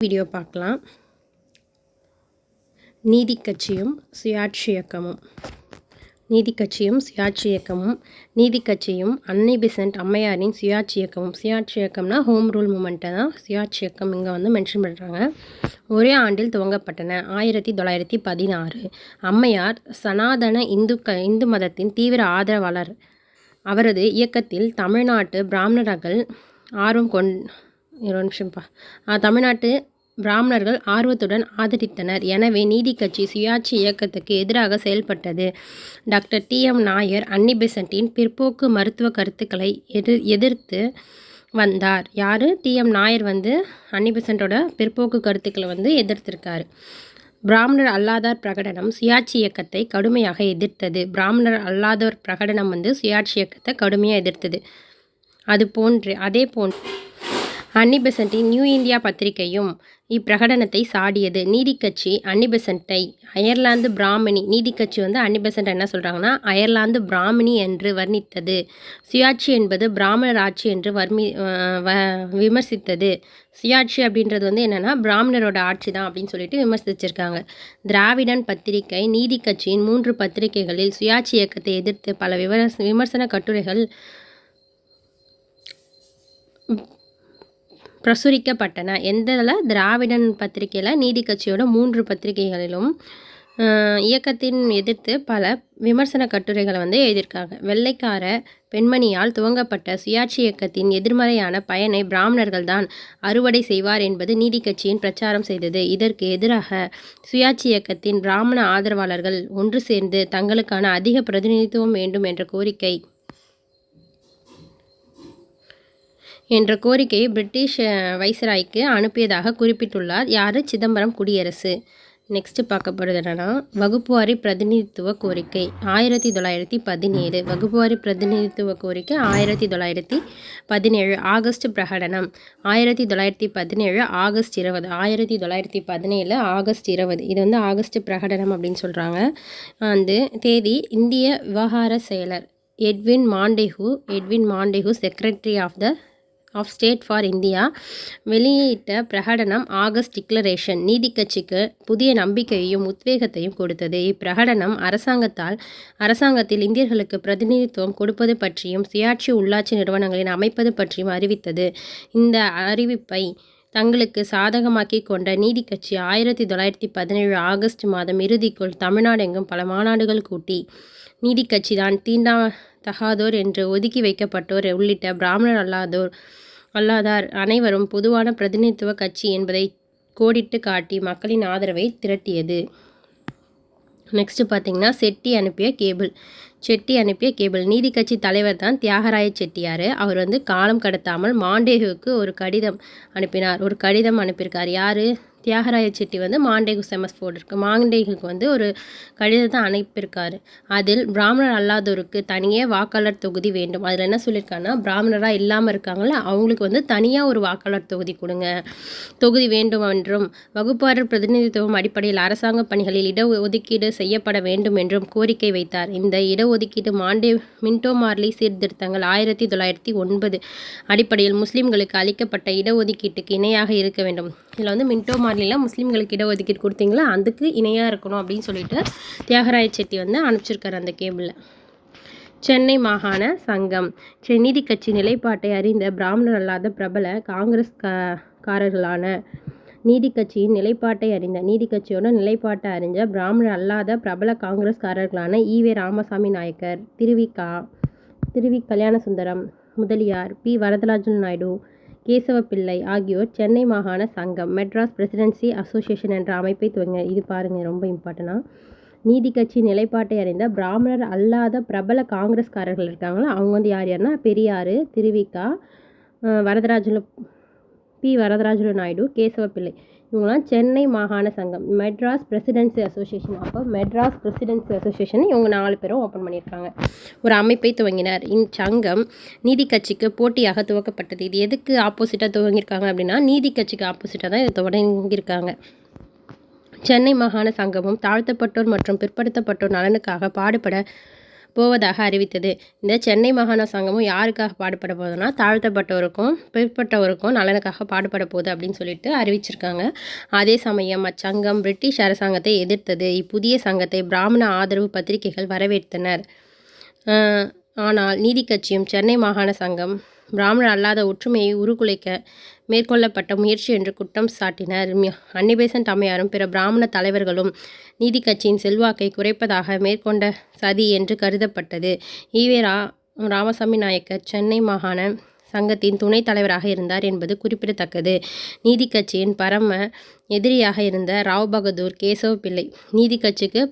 Video பார்க்கலாம். நீதி கட்சியும் சுயாட்சி இயக்கமும். நீதி கட்சியும் சுயாட்சி இயக்கமும். நீதி கட்சியும் அன்னை பெசன்ட் அம்மையாரின் சுயாட்சி இயக்கமும். சுயாட்சி இயக்கம்னா ஹோம் ரூல் மூமெண்ட்டை தான் சுயாட்சி இயக்கம் இங்கே வந்து மென்ஷன் பண்ணுறாங்க ஒரே ஆண்டில் துவங்கப்பட்டன. ஆயிரத்தி தொள்ளாயிரத்தி பதினாறு. அம்மையார் சனாதன இந்து க இந்து மதத்தின் தீவிர ஆதரவாளர். அவரது இயக்கத்தில் தமிழ்நாட்டு பிராமணர்கள் ஆர்வம் கொண் ஒரு நிமிஷம்ப்பா. ஆ, தமிழ்நாட்டு பிராமணர்கள் ஆர்வத்துடன் ஆதரித்தனர். எனவே நீதி கட்சி சுயாட்சி இயக்கத்துக்கு எதிராக செயல்பட்டது. டாக்டர் டி எம் நாயர் அன்னிபெசண்ட்டின் பிற்போக்கு மருத்துவ கருத்துக்களை எதிர் எதிர்த்து வந்தார். யார்? டி எம் நாயர் வந்து அன்னிபெசண்ட்டோட பிற்போக்கு கருத்துக்களை வந்து எதிர்த்திருக்காரு. பிராமணர் அல்லாதார் பிரகடனம் சுயாட்சி இயக்கத்தை கடுமையாக எதிர்த்தது. பிராமணர் அல்லாதோர் பிரகடனம் வந்து சுயாட்சி இயக்கத்தை கடுமையாக எதிர்த்தது. அது போன்று அதே போன்று அன்னிபெசன்ட்டின் நியூ இந்தியா பத்திரிகையும் இப்பிரகடனத்தை சாடியது. நீதி கட்சி அன்னி அயர்லாந்து பிராமணி நீதி கட்சி வந்து அன்னிபெசண்ட் என்ன சொல்கிறாங்கன்னா அயர்லாந்து பிராமணி என்று வர்ணித்தது. சுயாட்சி என்பது பிராமணர் ஆட்சி என்று வர்மி வ- விமர்சித்தது. சுயாட்சி அப்படின்றது வந்து என்னென்னா பிராமணரோட ஆட்சி தான் அப்படின்னு சொல்லிட்டு விமர்சிச்சிருக்காங்க. திராவிடன் பத்திரிகை நீதி கட்சியின் மூன்று பத்திரிகைகளில் சுயாட்சி இயக்கத்தை எதிர்த்து பல விமர்ச விமர்சன கட்டுரைகள் பிரசுரிக்கப்பட்டன. எந்ததில் திராவிடன் பத்திரிகையில் நீதி கட்சியோட மூன்று பத்திரிகைகளிலும் இயக்கத்தின் எதிர்த்து பல விமர்சன கட்டுரைகளை வந்து எழுதியிருக்காங்க. வெள்ளைக்கார பெண்மணியால் துவங்கப்பட்ட சுயாட்சி இயக்கத்தின் எதிர்மறையான பயனை பிராமணர்கள் தான் அறுவடை செய்வார் என்பது நீதி கட்சியின் பிரச்சாரம் செய்தது. இதற்கு எதிராக சுயாட்சி இயக்கத்தின் பிராமண ஆதரவாளர்கள் ஒன்று சேர்ந்து தங்களுக்கான அதிக பிரதிநிதித்துவம் வேண்டும் என்ற கோரிக்கை என்ற கோரிக்கையை பிரிட்டிஷ் வைசராய்க்கு அனுப்பியதாக குறிப்பிட்டுள்ளார். யார்? சிதம்பரம் குடியரசு. நெக்ஸ்ட்டு பார்க்க போகிறது என்னன்னா வகுப்புவாரி பிரதிநிதித்துவ கோரிக்கை. ஆயிரத்தி தொள்ளாயிரத்தி பதினேழு. வகுப்புவாரி பிரதிநிதித்துவ கோரிக்கை ஆயிரத்தி தொள்ளாயிரத்தி பதினேழு. ஆகஸ்ட் பிரகடனம். ஆயிரத்தி தொள்ளாயிரத்தி பதினேழு ஆகஸ்ட் இருபது. ஆயிரத்தி தொள்ளாயிரத்தி பதினேழு ஆகஸ்ட் இருபது. இது வந்து ஆகஸ்ட் பிரகடனம் அப்படின்னு சொல்கிறாங்க வந்து தேதி இந்திய விவகார செயலர் Edwin Montagu Edwin Montagu secretary of the of state for India வெளியிட்ட பிரகடனம் ஆகஸ்ட் டிக்ளரேஷன் நீதி கட்சிக்கு புதிய நம்பிக்கையையும் உத்வேகத்தையும் கொடுத்தது. இப்பிரகடனம் அரசாங்கத்தால் அரசாங்கத்தில் இந்தியர்களுக்கு பிரதிநிதித்துவம் கொடுப்பது பற்றியும் சுயாட்சி உள்ளாட்சி நிறுவனங்களின் அமைப்பது பற்றியும் அறிவித்தது. இந்த அறிவிப்பை தங்களுக்கு சாதகமாக்கி கொண்ட நீதி கட்சி ஆயிரத்தி தொள்ளாயிரத்தி பதினேழு ஆகஸ்ட் மாதம் இறுதிக்குள் தமிழ்நாடு எங்கும் பல மாநாடுகள் கூட்டி நீதி கட்சி தான் தீண்டா தகாதோர் என்று ஒதுக்கி வைக்கப்பட்டோர் உள்ளிட்ட பிராமணர் அல்லாதோர் அல்லாதார் அனைவரும் பொதுவான பிரதிநிதித்துவ கட்சி என்பதை கோடிட்டு காட்டி மக்களின் ஆதரவை திரட்டியது. நெக்ஸ்ட்டு பார்த்தீங்கன்னா செட்டி அனுப்பிய கேபிள். செட்டி அனுப்பிய கேபிள். நீதி கட்சி தலைவர் தான் தியாகராய செட்டியார். அவர் வந்து காலம் கடத்தாமல் மாண்டேகுவுக்கு ஒரு கடிதம் அனுப்பினார். ஒரு கடிதம் அனுப்பியிருக்கார். யார்? தியாகராய செட்டி வந்து மாண்டேகு செமஸ்போர்ட் இருக்குது மாண்டேகுக்கு வந்து ஒரு கடிதத்தை அனுப்பியிருக்காரு. அதில் பிராமணர் அல்லாதோருக்கு தனியே வாக்காளர் தொகுதி வேண்டும். அதில் என்ன சொல்லியிருக்காங்கன்னா பிராமணராக இல்லாமல் இருக்காங்களா அவங்களுக்கு வந்து தனியாக ஒரு வாக்காளர் தொகுதி கொடுங்க. தொகுதி வேண்டும் என்றும் வகுப்பாளர் பிரதிநிதித்துவம் அடிப்படையில் அரசாங்க பணிகளில் இட ஒதுக்கீடு செய்யப்பட வேண்டும் என்றும் கோரிக்கை வைத்தார். இந்த இடஒதுக்கீடு மாண்டே மின்டோ மார்லி சீர்திருத்தங்கள் ஆயிரத்தி தொள்ளாயிரத்தி ஒன்பது அடிப்படையில் முஸ்லிம்களுக்கு அளிக்கப்பட்ட இடஒதுக்கீட்டுக்கு இணையாக இருக்க வேண்டும். இதில் வந்து மின்டோ மாநிலம் முஸ்லீம்களுக்கு இடஒதுக்கீடு கொடுத்தீங்களா? அதுக்கு இணையாக இருக்கணும் அப்படின்னு சொல்லிட்டு தியாகராய செட்டி வந்து அனுப்பிச்சிருக்காரு அந்த கேபிளில். சென்னை மாகாண சங்கம். செ- நீதி கட்சி நிலைப்பாட்டை அறிந்த பிராமணர் அல்லாத பிரபல காங்கிரஸ் காரர்களான நீதி கட்சியின் நிலைப்பாட்டை அறிந்த நீதி கட்சியோட நிலைப்பாட்டை அறிஞ்ச பிராமணர் அல்லாத பிரபல காங்கிரஸ்காரர்களான E V Ramasamy Naicker Thiruvika Thiruvi Kalyanasundaram Mudaliar P. Varadarajan Naidu Kesavapillai ஆகியோர் சென்னை மாகாண சங்கம் மெட்ராஸ் பிரசிடென்சி அசோசியேஷன் என்ற அமைப்பை துவங்க இது பாருங்க ரொம்ப இம்பார்ட்டண்ட்டாக நீதி கட்சி நிலைப்பாட்டை அறிந்த பிராமணர் அல்லாத பிரபல காங்கிரஸ்காரர்கள் இருக்காங்களா? அவங்க வந்து யார் யாருன்னா பெரியார் திருவிக்கா அஹ் வரதராஜலு பி. வரதராஜலு நாயுடு கேசவ பிள்ளை. இவங்களாம் சென்னை மாகாண சங்கம். Madras presidency association. அப்போ மெட்ராஸ் பிரசிடென்சி அசோசியேஷன் இவங்க நாலு பேரும் ஓப்பன் பண்ணியிருக்காங்க. ஒரு அமைப்பை துவங்கினார். இச்சங்கம் நீதி கட்சிக்கு போட்டியாக துவக்கப்பட்டது. இது எதுக்கு ஆப்போசிட்டாக துவங்கியிருக்காங்க அப்படின்னா நீதி கட்சிக்கு ஆப்போசிட்டாக தான் இதை தொடங்கியிருக்காங்க. சென்னை மாகாண சங்கமும் தாழ்த்தப்பட்டோர் மற்றும் பிற்படுத்தப்பட்டோர் நலனுக்காக பாடுபட போவதாக அறிவித்தது. இந்த சென்னை மாகாண சங்கமும் யாருக்காக பாடுபட போகுதுன்னா தாழ்த்தப்பட்டவருக்கும் பிற்பட்டவருக்கும் நலனுக்காக பாடுபட போகுது அப்படின்னு சொல்லிட்டு அறிவிச்சிருக்காங்க. அதே சமயம் அச்சங்கம் பிரிட்டிஷ் அரசாங்கத்தை எதிர்த்தது. இப்புதிய சங்கத்தை பிராமண ஆதரவு பத்திரிகைகள் வரவேற்றனர். ஆனால் நீதி கட்சியும் சென்னை மாகாண சங்கம் பிராமணர் அல்லாத ஒற்றுமையை உருகுலைக்க மேற்கொள்ளப்பட்ட முயற்சி என்று குற்றம் சாட்டினர். அன்னிபேசன் அன்னிபெசன்ட் அம்மையாரும் பிற பிராமண தலைவர்களும் நீதி கட்சியின் செல்வாக்கை குறைப்பதாக மேற்கொண்ட சதி என்று கருதப்பட்டது. ஈவே ரா ராமசாமி நாயக்கர் சென்னை மாகாண சங்கத்தின் துணைத் தலைவராக இருந்தார் என்பது குறிப்பிடத்தக்கது. நீதி கட்சியின் பரம எதிரியாக இருந்த ராவ் பகதூர் கேசவ பிள்ளை நீதி கட்சிக்கு